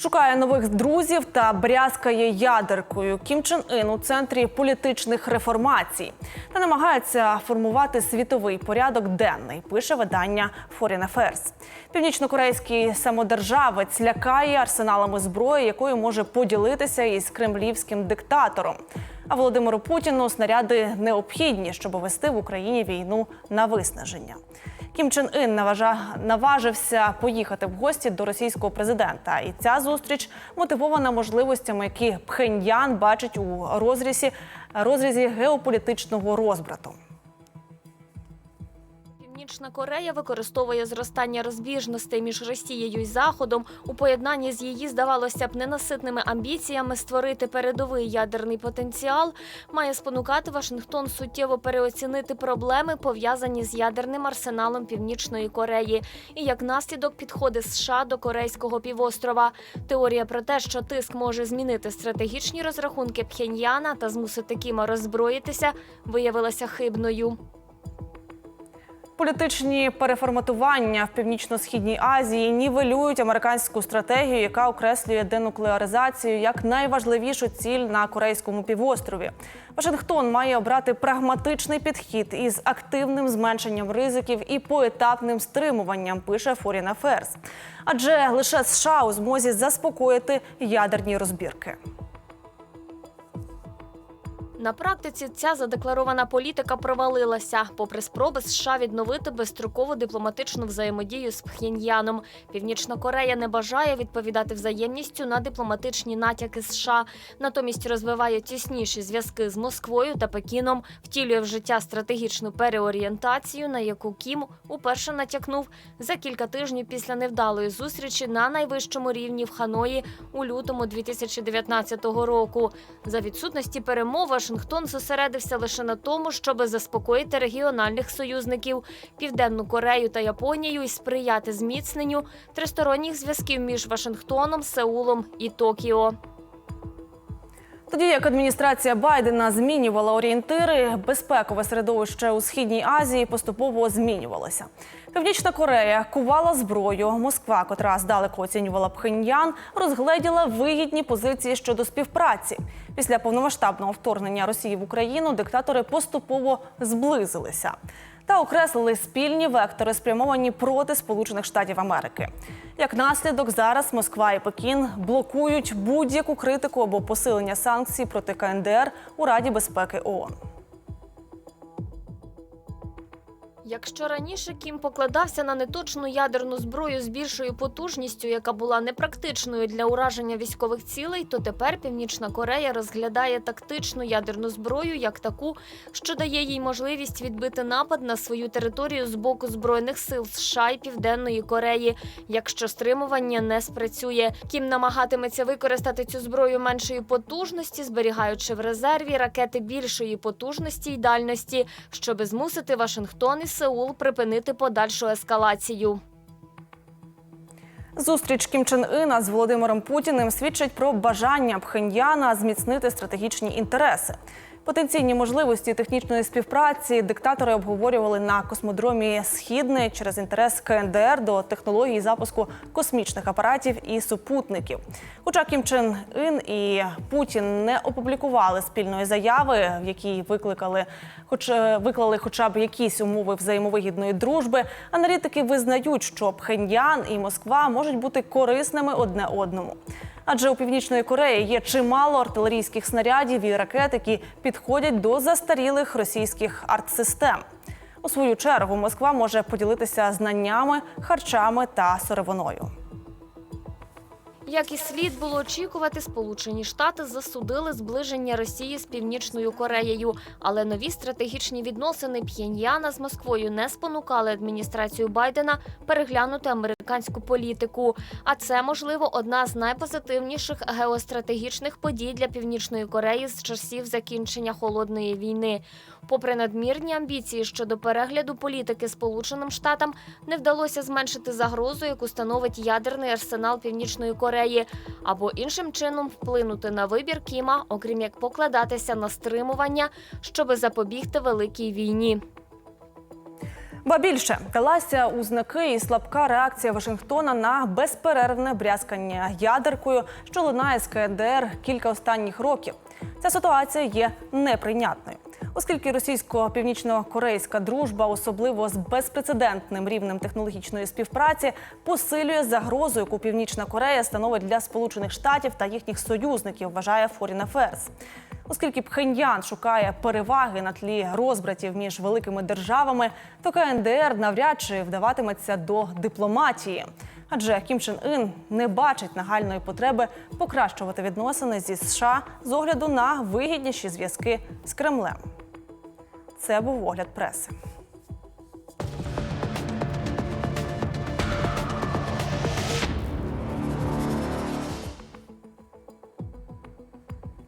Шукає нових друзів та брязкає ядеркою. Кім Чен Ін у центрі політичних реформацій та намагається формувати світовий порядок денний. Пише видання Foreign Affairs. Північнокорейський самодержавець лякає арсеналами зброї, якою може поділитися із кремлівським диктатором. А Володимиру Путіну снаряди необхідні, щоб вести в Україні війну на виснаження. Кім Чен Ін наважився поїхати в гості до російського президента. І ця зустріч мотивована можливостями, які Пхеньян бачить у розрізі, розрізі геополітичного розбрату. Північна Корея використовує зростання розбіжностей між Росією і Заходом у поєднанні з її, здавалося б, ненаситними амбіціями створити передовий ядерний потенціал, має спонукати Вашингтон суттєво переоцінити проблеми, пов'язані з ядерним арсеналом Північної Кореї, і як наслідок підходи США до Корейського півострова. Теорія про те, що тиск може змінити стратегічні розрахунки Пхеньяна та змусити Кіма роззброїтися, виявилася хибною. Політичні переформатування в північно-східній Азії нівелюють американську стратегію, яка окреслює денуклеаризацію як найважливішу ціль на корейському півострові. Вашингтон має обрати прагматичний підхід із активним зменшенням ризиків і поетапним стримуванням. Пише Foreign Affairs. Адже лише США у змозі заспокоїти ядерні розбірки. На практиці ця задекларована політика провалилася, попри спроби США відновити безстрокову дипломатичну взаємодію з Пхеньяном. Північна Корея не бажає відповідати взаємністю на дипломатичні натяки США. Натомість розвиває тісніші зв'язки з Москвою та Пекіном, втілює в життя стратегічну переорієнтацію, на яку Кім уперше натякнув за кілька тижнів після невдалої зустрічі на найвищому рівні в Ханої у лютому 2019 року. За відсутності перемов Вашингтон зосередився лише на тому, щоб заспокоїти регіональних союзників Південну Корею та Японію і сприяти зміцненню тристоронніх зв'язків між Вашингтоном, Сеулом і Токіо. Тоді як адміністрація Байдена змінювала орієнтири, безпекове середовище у східній Азії поступово змінювалося. Північна Корея кувала зброю. Москва, котра здалеку оцінювала Пхеньян, розгледіла вигідні позиції щодо співпраці. Після повномасштабного вторгнення Росії в Україну диктатори поступово зблизилися та окреслили спільні вектори, спрямовані проти Сполучених Штатів Америки. Як наслідок, зараз Москва і Пекін блокують будь-яку критику або посилення санкцій проти КНДР у Раді безпеки ООН. Якщо раніше Кім покладався на неточну ядерну зброю з більшою потужністю, яка була непрактичною для ураження військових цілей, то тепер Північна Корея розглядає тактичну ядерну зброю як таку, що дає їй можливість відбити напад на свою територію з боку збройних сил США і Південної Кореї, якщо стримування не спрацює. Кім намагатиметься використати цю зброю меншої потужності, зберігаючи в резерві ракети більшої потужності й дальності, щоби змусити Вашингтон і Сеул припинити подальшу ескалацію. Зустріч Кім Чен Ина з Володимиром Путіним свідчить про бажання Пхеньяна зміцнити стратегічні інтереси. Потенційні можливості технічної співпраці диктатори обговорювали на космодромі Східний через інтерес КНДР до технології запуску космічних апаратів і супутників. Хоча Кім Чен Ін і Путін не опублікували спільної заяви, в якій викликали, хоч е, виклали хоча б якісь умови взаємовигідної дружби, аналітики визнають, що Пхеньян і Москва можуть бути корисними одне одному. Адже у північної Кореї є чимало артилерійських снарядів і ракет, які підходять до застарілих російських артсистем. У свою чергу Москва може поділитися знаннями, харчами та сировиною. Як і слід було очікувати, Сполучені Штати засудили зближення Росії з Північною Кореєю, але нові стратегічні відносини П'єньяна з Москвою не спонукали адміністрацію Байдена переглянути американську політику. А це можливо одна з найпозитивніших геостратегічних подій для Північної Кореї з часів закінчення холодної війни. Попри надмірні амбіції щодо перегляду політики Сполученим Штатам, не вдалося зменшити загрозу, яку становить ядерний арсенал Північної Кореї, або іншим чином вплинути на вибір Кіма, окрім як покладатися на стримування, щоби запобігти великій війні. Ба більше далася у і слабка реакція Вашингтона на безперервне брязкання ядеркою, що лунає з КНДР кілька останніх років. Ця ситуація є неприйнятною, оскільки російсько-північно-корейська дружба, особливо з безпрецедентним рівнем технологічної співпраці, посилює загрозу, яку Північна Корея становить для Сполучених Штатів та їхніх союзників, вважає Foreign Affairs. Оскільки Пхеньян шукає переваги на тлі розбратів між великими державами, то КНДР навряд чи вдаватиметься до дипломатії. Адже Кім Чен Ін не бачить нагальної потреби покращувати відносини зі США з огляду на вигідніші зв'язки з Кремлем. Це був огляд преси.